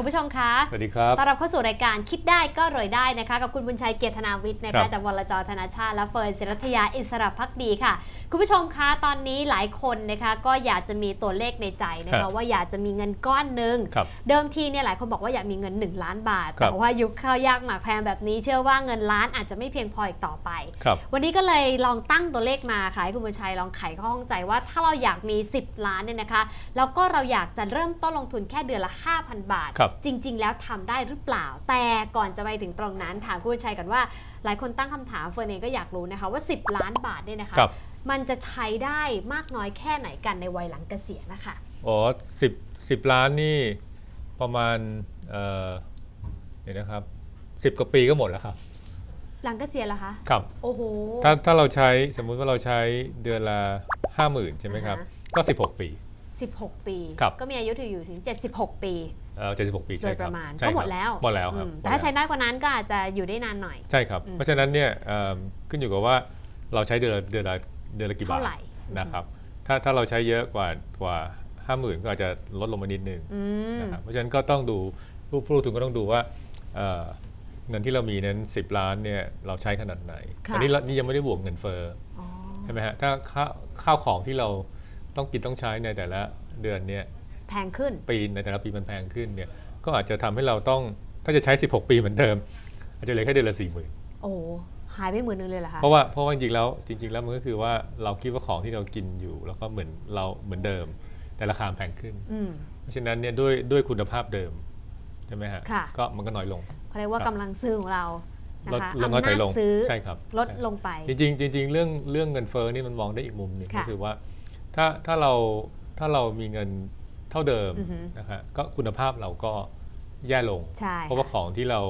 ค่ะคุณผู้ชมคะสวัสดีครับต้อนรับเข้าสู่รายการคิดได้ก็รวยได้นะคะ กับคุณบุญชัยเกียรติธนาวิทย์นะครัคะบจากวรจรธนาชาติและเฟิร์นศิรัทยาอิสระพักดีค่ะ คุณผู้ชมคะตอนนี้หลายคนนะคะก็อยากจะมีตัวเลขในใจนะครัคะบว่าอยากจะมีเงินก้อนหนึ่งครับเดิมทีเนี่ยหลายคนบอกว่าอยากมีเงิน 1 ล้านบาทครับแต่ว่ายุคข้าวยากหมากแพงแบบนี้ เชื่อว่าเงินล้านอาจจะไม่เพียงพออีกต่อไปครับวันนี้ก็เลยลองตั้งตัวเลขมาค่ะให้คุณบุญชัยลองไขข้อข้องใจว่าถ้าเราอยากมี 10 ล้านเนี่ยนะคะ แล้วก็เราอยากจะเริ่มต้นลงทุนแค่เดือนละ 5,000 บาทครับจริง ๆ แล้วทำได้หรือเปล่า แต่ก่อนจะไปถึงตรงนั้นถามคุณบุญชัยก่อนว่า หลายคนตั้งคำถามเฟิร์นเองก็อยากรู้นะคะว่า 10 ล้านบาทเนี่ยนะคะครับมันจะใช้ได้มากน้อยแค่ไหนกันในวัยหลังเกษียณนะคะอ๋อสิบสิบล้านนี่ประมาณเอ่อเดี๋ยวนะครับสิบกว่าปีก็หมดแล้วครับ หลังเกษียณเหรอคะครับโอ้โหถ้าถ้าเราใช้สมมุติว่าเราใช้เดือนละห้าหมื่นใช่ไหมครับอ่าฮะก็ 16 ปี 16 ปี ครับก็มีอายุถึงอยู่ถึง 76 ปีเออเจ็ดสิบหกปีโดใช่ยคปรับระมาณใช่ก็ครับหมดแล้วหมดแล้วครับอืมหมดแต่ถ้าล้วใช้ได้กว่านั้นก็อาจจะอยู่ได้นานหน่อย ใช่ครับอืมเพราะฉะนั้นเนี่ยเอิ่มขึ้นอยู่กับว่าเราใช้เดือนละเดือนละเดือนละกี่บาทเท่าไหร่ นะครับถ้าถ้าเราใช้เยอะกว่ากว่าห้าหมื่นก็อาจจะลดลงมานิดนึง อืม นะครับเพราะฉะนั้นก็ต้องดูผู้ผู้ลงทุนก็ต้องดูว่าเอ่อเงินที่เรามีนั้น 10 ล้านเนี่ยเราใช้ขนาดไหน ค่ะ อันี้เรานี่ยังไม่ได้บวกเงินเฟ้ออ๋อ ใช่ไหมฮะถ้าข้าวข้าวของที่เรา ต้องกินต้องใช้ในแต่ละเดือนเนี่ยแพงขึ้น ปีในแต่ละปีมันแพงขึ้นเนี่ยก็อาจจะทำให้เราต้องถ้าจะใช้ 16 ปีเหมือนเดิม อาจจะเหลือแค่เดือนละสี่หมื่นโอ้หายไปหมื่นนึงเลยเหรอคะเพราะว่าเพราะว่าจริงๆแล้วจริง ๆ แล้วมันก็คือว่าเราคิดว่าของที่เรากินอยู่ แล้วก็เหมือนเราเหมือนเดิม แต่ราคาแพงขึ้นอืมเพราะฉะนั้นเนี่ยด้วยด้วยคุณภาพเดิมใช่ไหมฮะค่ะก็มันก็น้อยลงเขาเรียกว่าครับกำลังซื้อของเรานะลดคะลดน้อยอำถอนายจลงซื้อใช่ครับลดลงไป จริงๆจริงๆเรื่องเรื่องเงินเฟ้อนี่มันมองได้อีกมุมหนึ่งค่ะก็คือว่า ถ้าถ้าเราถ้าเรามีเงินเท่าเดิมอือฮึนะฮะก็คุณภาพเราก็แย่ลงใช่เพราะว่าของที่เรา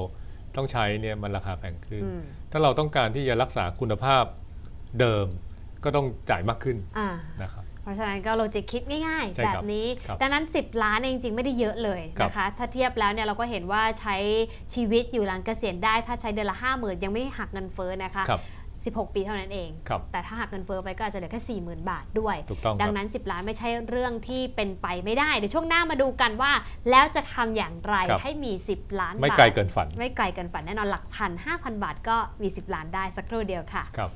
ต้องใช้เนี่ยมันราคาแพงขึ้นอืมถ้าเราต้องการที่จะรักษาคุณภาพเดิมก็ต้องจ่ายมากขึ้นอ่านะครับเพราะฉะนั้นก็โลจิกคิดง่ายใช่ๆแบครับบนี้ครับดังนั้น 10 ล้านเนี่ยจริงๆไม่ได้เยอะเลยครับนะคะ ถ้าเทียบแล้วเนี่ยเราก็เห็นว่าใช้ชีวิตอยู่หลังเกษียณได้ ถ้าใช้เดือนละ 5 0,000 ยังไม่หักเงินเฟ้อนะคะครับ 16 ปีเท่านั้นเอง ครับแต่ถ้าหักเงินเฟ้อไปก็อาจจะเหลือแค่ 40,000 บาทด้วย ถูกต้องคดัรับงนั้น 10 ล้านไม่ใช่เรื่องที่เป็นไปไม่ได้ เดี๋ยวช่วงหน้ามาดูกันว่า แล้วจะทำอย่างไรครับ ให้มี 10 ล้านไม่บาทไกลเกินฝัน ไม่ไกลเกินฝันแน่นอนหลักพัน5,000บาทก็มี 10 ล้านได้สักครู่เดียวค่ะ ครับ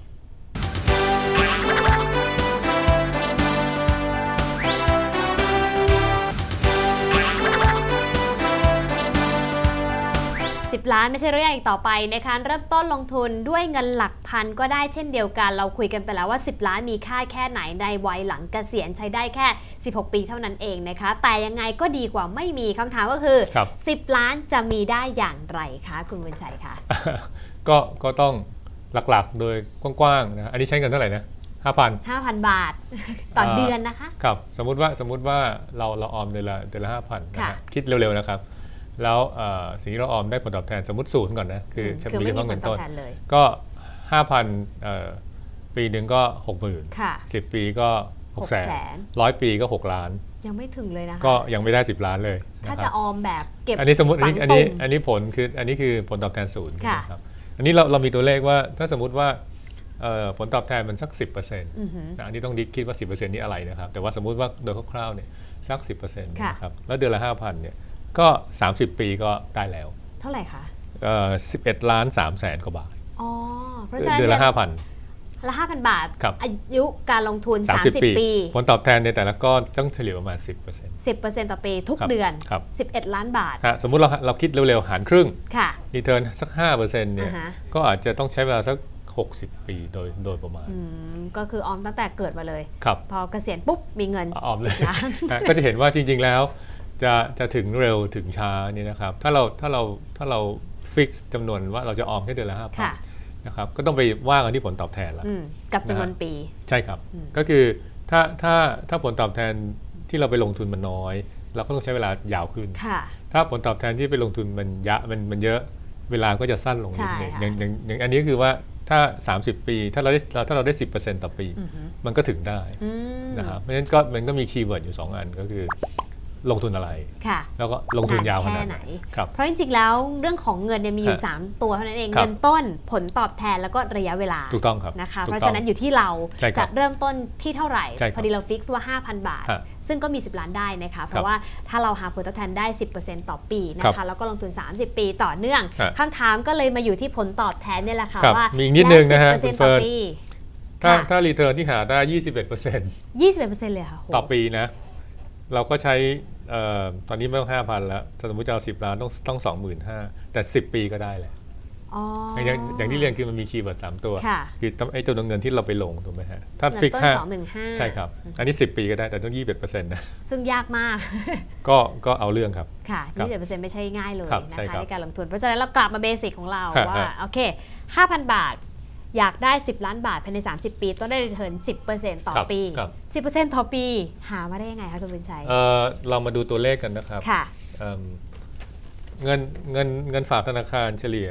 10 ล้านไม่ใช่เรื่องอีกต่อไปนะคะเริ่มต้นลงทุนด้วยเงินหลักพันก็ได้เช่นเดียวกัน เราคุยกันไปแล้วว่า 10 ล้านมีค่าแค่ไหนในวัยหลังเกษียณใช้ได้แค่ 16 ปีเท่านั้นเองนะคะ แต่ยังไงก็ดีกว่าไม่มีคำถามก็คือ ครับ 10 ล้านจะมีได้อย่างไรคะคุณบุญชัยคะ ก็ก็ต้องหลักๆ โดยกว้างๆนะอันนี้ใช้เงินเท่าไหร่นะห้าพัน 5,000 บาท ต่ออาเดือนนะคะ ครับสมมุติว่าสมมุติว่าเราเราออมเดือนละเดือนละห้าพันนะค่ะ ฮะคิดเร็วๆนะครับ แล้วเอ่อสิ่งที่เราออมได้ผลตอบแทนสมมติศูนย์ก่อนนะ คือมจะคือมีไม่เฉมีพาะผเงิลนตอบต้นแทนเลยก็ห้าพันปีหนึ่งก็หกหมื่นค่ะสิบปีก็หกแสน600,000ร้อยปีก็หกล้าน ยังไม่ถึงเลยนะคะ ก็ยังไม่ได้สิบล้านเลย ถ้านะคจะรับออมแบบเก็บอันนี้สมมติอันนี้ฝังอันนี้ตุ่มอันนี้ผลคืออันนี้คือผลตอบแทนศูนย์ค่ะนะครับอันนี้เราเรามีตัวเลขว่าถ้าสมมติว่าเอ่อผลตอบแทนมันสัก 10%นอือหือะอันนี้ต้องดิคิดว่า 10%นี่อะไรนะครับ แต่ว่าสมมุติว่าโดยคร่าวๆเนี่ยสัก 10%นค่ะะครับแล้วเดือนละ 5,000เนี่ย ก็ 30 ปีก็ได้แล้ว เท่าไหร่คะเอ่อ11ล้าน3แสนกว่าบาทอ๋อเพราะฉะนั้นเดือนละเนี่ย5,000 ละ5,000บาท ครับ อายุการลงทุน 30 30ปีปี ผลตอบแทนในแต่ละก้อนต้องเฉลี่ยประมาณ 10% 10%ต่อปีทุกครับเดือน ครับ 11 ล้านบาทฮะสมมุติเราเราคิดเร็วๆ หารครึ่งค่ะ รีเทิร์นสัก5%เนี่ยอ่าฮะ ก็อาจจะต้องใช้เวลาสัก 60 ปีโดยโดยประมาณอืมก็คือออมตั้งแต่เกิดมาเลย ครับ พอเกษียณปุ๊บมีเงินออมเลย10ล้านนะก็จะเห็นว่าจริงๆแล้ว จะจะถึงเร็วถึงช้านี่นะครับ ถ้าเราถ้าเราถ้าเราฟิกจำนวนว่าเราจะออมแค่เดือนละห้าพันค่ะนะครับก็ต้องไปว่ากันที่ผลตอบแทนละอืมกับจำนวนนะฮะปี ใช่ครับ ก็คือถ้าถ้าถ้าผลตอบแทนที่เราไปลงทุนมันน้อย เราก็ต้องใช้เวลายาวขึ้นค่ะถ้าผลตอบแทนที่ไปลงทุนมันยะมันมันเยอะเวลาก็จะสั้นลงนิดหนึงใช่ค่ะอย่างอย่างอย่างอันนี้ก็คือว่าถ้า 30 ปี ถ้าเราได้ถ้าเราได้ 10%ต่อปี มันก็ถึงได้อืมนะครับเพราะฉะนั้นก็มันก็มีคีย์เวิร์ดอยู่ 2 อันก็คือ ลงทุนอะไร ค่ะ แล้วก็ลงทุนยาวขแค่นาดไหไหนนครับ เพราะจริงๆแล้วเรื่องของเงินเนี่ยมีอยู่ฮะ3ตัวเท่านั้นเองครับเงินต้นผลตอบแทนแล้วก็ระยะเวลาถูกต้องครับนะคะถูกเพราะต้องฉะนั้นอยู่ที่เราใช่ครัจะบเริ่มต้นที่เท่าไหร่ใช่ครับพอดีเราฟิกซ์ว่า 5,000 บาทฮะซึ่งก็มี 10 ล้านได้นะคะเพราะว่าถ้าเราหาผลตอบแทนได้ 10%ต่อปีนะครัคะบแล้วก็ลงทุน 30 ปีต่อเนื่องฮะคำถามก็เลยมาอยู่ที่ผลตอบแทนเนี่ยแหละค่ะครับว่ามีอีกนิดนึงนะฮะและคุณ10%เฟิต่อร์นปีถ้าค่ะถ้ารีเทิร์นที่หาได้ 21% 21%เลยค่ะโหต่อปีนะ เราก็ใช้เอ่อ ตอนนี้ไม่ต้อง5,000แล้วสมมติจะเอา10ล้านต้องต้อง25,000แต่10ปีก็ได้แหละอ๋ออย่างอย่างที่เรียนคือมันมีคีย์เวิร์ด3ตัวค่ะคือต้องไอ้จำนวนเงินที่เราไปลงถูกไหมฮะ ถ้าเงินฟิกต้นห้า215ใช่ครับ อันนี้ 10 ปีก็ได้แต่ต้อง21%นะ ซึ่งยากมาก ก็ก็เอาเรื่องครับ ค่ะครับ21%ไม่ใช่ง่ายเลยครับนะใช่คะครับในการลงทุน เพราะฉะนั้นเรากลับมาเบสิกของเราฮะว่าฮะโอเค5,000บาท อยากได้ 10 ล้านบาทภายใน 30 ปี ต้องได้รีเทิร์น10%ต่อครับปีครับ10%ต่อปี หามาได้ยังไงคะคุณบุญชัยเอ่อเรามาดูตัวเลขกันนะครับค่ะเอิ่มเงินเงินเงินฝากธนาคารเฉลี่ย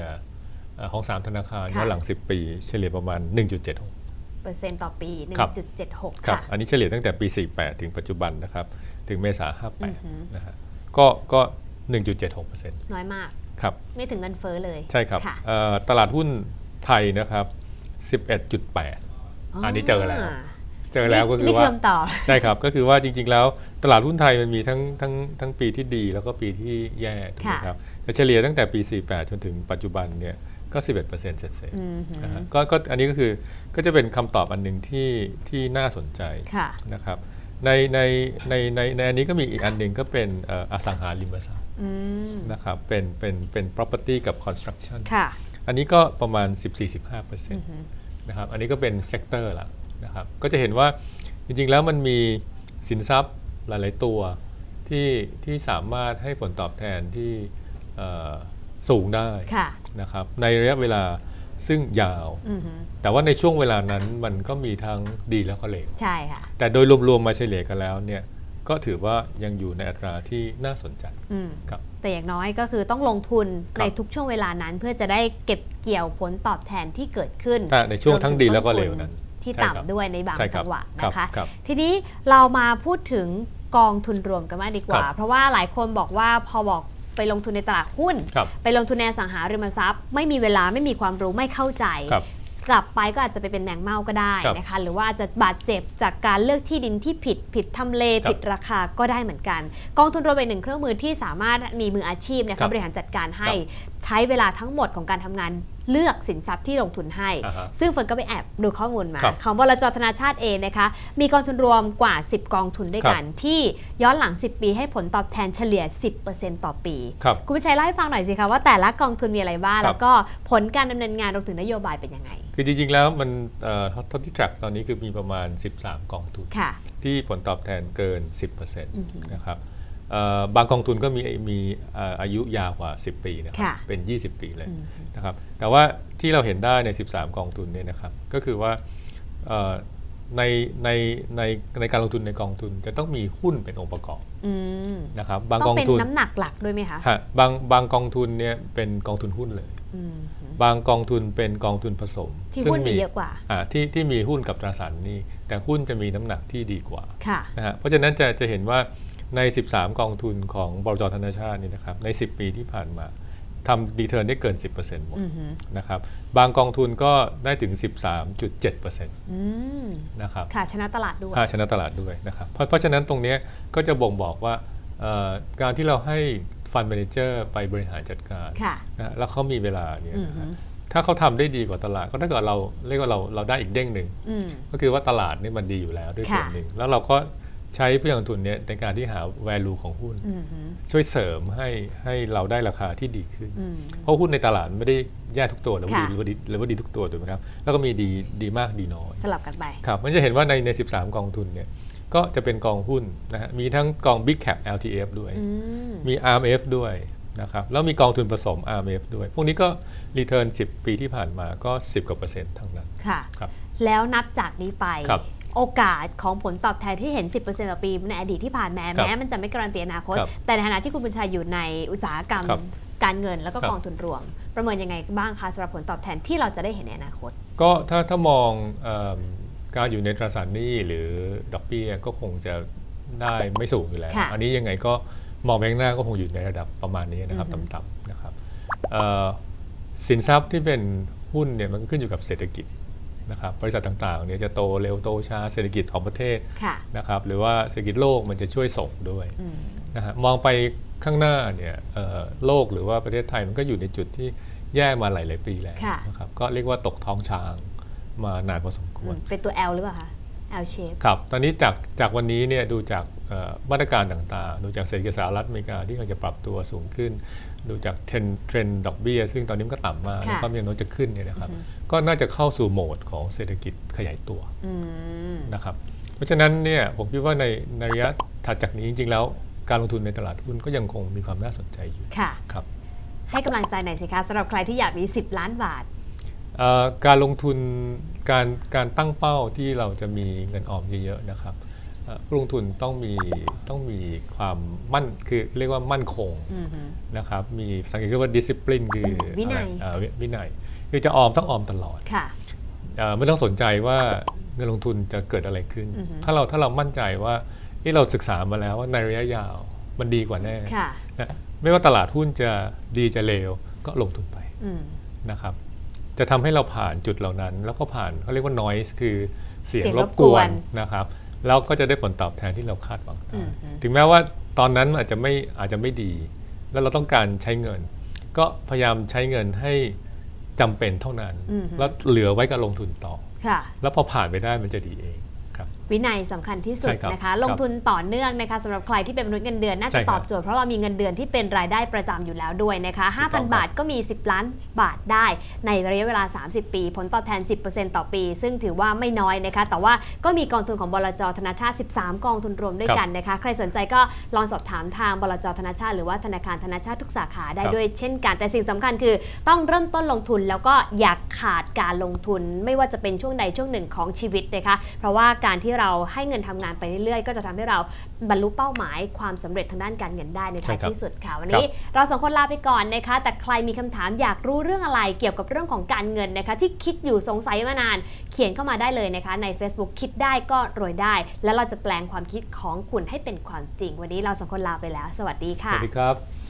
เอ่อของ 3 ธนาคารค่ะย้อนหลัง 10 ปี เฉลี่ยประมาณ 1.76เปอร์เซ็นต์ต่อปีครับ1.76ครับค่ะ อันนี้เฉลี่ยตั้งแต่ปี 48 ถึงปัจจุบันนะครับ ถึงเมษา58นะฮะก็ก็ 1.76%นน้อยมากครับไม่ถึงเงินเฟ้อเลย ใช่ครับค่ะเอ่อตลาดหุ้นไทยนะครับ 11.8 อันนี้เจอแล้ว เจอแล้วก็คือนี่ว่าคำตอบใช่ครับก็คือว่าจริง ๆ แล้วตลาดหุ้นไทยมันมีทั้งทั้งทั้งปีที่ดีแล้วก็ปีที่แย่ถูกไหมค่ะครับแต่เฉลี่ยตั้งแต่ปี 48 จนถึงปัจจุบันเนี่ยก็ 11%เศษเศษอืมหือนะฮะก็ก็อันนี้ก็คือก็จะเป็นคำตอบอันหนึ่งที่ที่น่าสนใจค่ะนะครับในในในในในอันนี้ก็มีอีกอันหนึ่งก็เป็นเอ่ออสังหาริมทรัพย์อืมนะครับเป็นเป็นเป็น property กับ construction ค่ะ อันนี้ก็ประมาณ 14-15%นะครับอันนี้ก็เป็นเซกเตอร์ละนะครับก็จะเห็นว่าจริงๆแล้วมันมีสินทรัพย์หลายๆตัวที่ที่สามารถให้ผลตอบแทนที่เอ่อสูงได้ค่ะนะครับในระยะเวลาซึ่งยาวอือหือแต่ว่าในช่วงเวลานั้นมันก็มีทั้งดีแล้วก็เลวใช่ค่ะแต่โดยรวมๆมาเฉลี่ยกันแล้วเนี่ย ก็ถือว่ายังอยู่ในอัตราที่น่าสนใจอืมครับแต่อย่างน้อยก็คือต้องลงทุนครับในทุกช่วงเวลานั้นเพื่อจะได้เก็บเกี่ยวผลตอบแทนที่เกิดขึ้นถ้าในช่วงทั้งดีแล้วก็เลวนั้น ที่ใช่ครับต่ำด้วยในบางใช่ครับจังหวะครับนะคะครับทีนี้เรามาพูดถึงกองทุนรวมกันมากดีกว่าครับเพราะว่าหลายคนบอกว่าพอบอกไปลงทุนในตลาดหุ้นครับไปลงทุนในอสังหาริมทรัพย์ ไม่มีเวลาไม่มีความรู้ไม่เข้าใจครับ กลับไปก็อาจจะไปเป็นแมงเม่าก็ได้ครับนะคะหรือว่าอาจจะบาดเจ็บจากการเลือกที่ดินที่ผิดผิดทำเลครับผิดราคาก็ได้เหมือนกัน กองทุนรวมเป็นหนึ่งเครื่องมือที่สามารถมีมืออาชีพนะครัคะบบริหารจัดการให้ครับใช้เวลาทั้งหมดของการทำงาน เลือกสินทรัพย์ที่ลงทุนให้อ่าฮะซึ่งเฟิร์นก็ไปแอบดูข้อมูลมาครับของบลจธนาชาติเองนะคะ มีกองทุนรวมกว่า 10 กองทุนด้วยกัน ที่ย้อนหลัง 10 ปีให้ผลตอบแทนเฉลี่ย 10%ต่อปีครับคุณวิชัยเล่าให้ฟังหน่อยสิคะว่าแต่ละกองทุนมีอะไรบ้างครับแล้วก็ผลการดำเนินงานรวมถึงนโยบายเป็นยังไง คือจริงๆแล้วมันเอ่อเท่าที่ track ตอนนี้คือมีประมาณ 13 กองทุนค่ะที่ผลตอบแทนเกิน 10%นะครับเอ่อ บางกองทุนก็มีมีเอ่ออายุยาวกว่า 10 ปีนะครัค่ะเป็น 20 ปีเลยนะครับแต่ว่าที่เราเห็นได้ใน 13 กองทุนเนี่ยนะครับก็คือว่าเอ่อในในในในการลงทุนในกองทุนจะต้องมีหุ้นเป็นองค์ประกอบอืมนะครับบางต้อกองงเป็นทุนน้ำหนักหลักด้วยไหมคะฮะบางบางกองทุนเนี่ยเป็นกองทุนหุ้นเลยอืมบางกองทุนเป็นกองทุนผสม ที่ซึ่งหุ้นมีเยอะกว่าอ่าที่ที่มีหุ้นกับตราสารหนี้แต่หุ้นจะมีน้ำหนักที่ดีกว่าค่ะนะฮะเพราะฉะนั้นจะจะเห็นว่า ใน 13 กองทุนของบลจธนาชาตินี่นะครับใน 10 ปีที่ผ่านมาทำดีเทอร์ได้เกิน 10%หมดอือหือนะครับบางกองทุนก็ได้ถึง 13.7%นอืมะครับค่ะชนะตลาดด้วยค่าชนะตลาดด้วยนะครับเพราะเพราะฉะนั้นตรงเนี้ยก็จะบ่งบอกว่าเอ่อการที่เราให้ฟันเมนเจอร์ไปบริหารจัดการค่ะนะฮะแล้วเขามีเวลาเนี่ยอือนะหืฮะอถ้าเขาทำได้ดีกว่าตลาดก็ถ้าเกิดเราเรียกว่าเราเราได้อีกเด้งหนึ่งอืมก็คือว่าตลาดนี่มันดีอยู่แล้วด้วยค่ะส่วนหนึ่งแล้วเราก็ ใช้ผู้ลงทุนเนี่ยในการที่หา value ของหุ้นอือหือช่วยเสริมให้ให้เราได้ราคาที่ดีขึ้นอืมเพราะหุ้นในตลาดไม่ได้แย่ทุกตัวหรือว่าค่ะดีหรือว่าดีหรือว่าดีทุกตัวถูกไหมครับ แล้วก็มีดีดีมากดีน้อย สลับกันไปครับมันจะเห็นว่าในใน 13 กองทุนเนี่ยก็จะเป็นกองหุ้นนะฮะมีทั้งกอง Big Cap LTF ด้วยอืมมี RMF ด้วยนะครับแล้วมีกองทุนผสม RMF ด้วย พวกนี้ก็รีเทิร์น10 ปีที่ผ่านมาก็ 10กว่าเปอร์เซ็นต์ทั้งนั้นค่ะครับแล้วนับจากนี้ไปครับ โอกาสของผลตอบแทนที่เห็น 10%ต่อปีในอดีตที่ผ่านมาครับแม้มันจะไม่การันตีอนาคตครับแต่ในฐานะที่คุณบุญชัยอยู่ในอุตสาหกรรมครับการเงินแล้วก็ครับกองทุนรวม ประเมินยังไงบ้างคะสำหรับผลตอบแทนที่เราจะได้เห็นในอนาคต ก็ถ้าถ้ามองเอมการอยู่ในตราสารหนี้หรือดอกเบี้ยก็คงจะได้ไม่สูงอยู่แล้วค่ะอันนี้ยังไงก็มองไปข้างหน้าก็คงอยู่ในระดับประมาณนี้นะครับต่ำๆนะครับเอ่อสินทรัพย์ที่เป็นหุ้นเนี่ยมันก็ขึ้นอยู่กับเศรษฐกิจ นะครับบริษัทต่างๆเนี่ยจะโตเร็วโตช้าเศรษฐกิจของประเทศค่ะนะครับหรือว่าเศรษฐกิจโลกมันจะช่วยส่งด้วยนะฮะมองไปข้างหน้าเนี่ยเอ่อโลกหรือว่าประเทศไทยมันก็อยู่ในจุดที่แย่มาหลาย ๆ ปีแล้วค่ะนะครับก็เรียกว่าตกท้องช้างมานานพอสมควร เป็นตัว L หรือเปล่าคะ L shape ครับ ตอนนี้จากจากวันนี้เนี่ยดูจากเอ่อ มาตรการต่างๆ ดูจากเศรษฐกิจสหรัฐอเมริกาที่กำลังจะปรับตัวสูงขึ้น ดูจากเทรนเทรนดอกเบี้ยซึ่งตอนนี้มันก็ต่ำมากค่ะความยังโน้มจะขึ้นเนี่ยนะครับ ก็น่าจะเข้าสู่โหมดของเศรษฐกิจขยายตัวอืมนะครับ เพราะฉะนั้นเนี่ยผมคิดว่าในในระยะถัดจากนี้จริง ๆ แล้วการลงทุนในตลาดหุ้นก็ยังคงมีความน่าสนใจอยู่ค่ะครับให้กำลังใจหน่อยสิคะสำหรับใครที่อยากมี 10 ล้านบาทเอ่อการลงทุนการการตั้งเป้าที่เราจะมีเงินออมเยอะๆนะครับเอ่อ ผู้ลงทุนต้องมีต้องมีความมั่นคือเรียกว่ามั่นคงนะครับมีภาษาอังกฤษเรียกว่า discipline คือวินัยอะไรเอ่อวิวินัยคือจะออมต้องออมตลอดค่ะเอ่อไม่ต้องสนใจว่าเงินลงทุนจะเกิดอะไรขึ้น ถ้าเราถ้าเรามั่นใจว่าที่เราศึกษามาแล้วว่าในระยะยาวมันดีกว่าแน่ค่ะนะไม่ว่าตลาดหุ้นจะดีจะเลวก็ลงทุนไปอืมนะครับ จะทำให้เราผ่านจุดเหล่านั้น แล้วก็ผ่านเขาเรียกว่า noise คือเสียงเสียงรรบบกกววนนนะครับ แล้วก็จะได้ผลตอบแทนที่เราคาดหวังได้ถึงแม้ว่าตอนนั้นอาจจะไม่อาจจะไม่ดี แล้วเราต้องการใช้เงิน ก็พยายามใช้เงินให้จำเป็นเท่านั้น แล้วเหลือไว้กับลงทุนต่อค่ะแล้วพอผ่านไปได้มันจะดีเองครับ วินัยสำคัญที่สุดใช่ครับนะคะครับลงทุนต่อเนื่องนะคะสำหรับใครที่เป็นมนุษย์เงินเดือนน่าใช่จะครับตอบโจทย์เพราะว่ามีเงินเดือนที่เป็นรายได้ประจำอยู่แล้วด้วยนะคะถูกต้องครับ5,000 บาทก็มี 10 ล้านบาทได้ในระยะเวลา 30 ปี ผลตอบแทน 10%ต่อปี ซึ่งถือว่าไม่น้อยนะคะ แต่ว่าก็มีกองทุนของบลจธนาชาติ 13 กองทุนรวมด้วยกันนะคะ ใครสนใจก็ลองสอบถามทางบลจธนาชาติ หรือว่าธนาคารธนาชาติทุกสาขาได้ครับด้วยเช่นกัน แต่สิ่งสำคัญคือต้องเริ่มต้นลงทุนแล้วก็อย่าขาดการลงทุน ไม่ว่าจะเป็นช่วงใดช่วงหนึ่งของชีวิตนะคะ เพราะว่าการที่เราให้เงินทำงานไปเรื่อยๆ ก็จะทำให้เราบรรลุเป้าหมายความสำเร็จทางด้านการเงินได้ในท้ายใช่ครับที่สุดค่ะ วันนี้เราสองคนลาไปก่อนนะคะ แต่ใครมีคำถามอยากรู้เรื่องอะไรเกี่ยวกับเรื่องของการเงินนะคะ ที่คิดอยู่สงสัยมานาน เขียนเข้ามาได้เลยนะคะ ใน Facebook คิดได้ก็รวยได้ แล้วเราจะแปลงความคิดของคุณให้เป็นความจริง วันนี้เราสองคนลาไปแล้ว สวัสดีสค่ะวัสดีครับ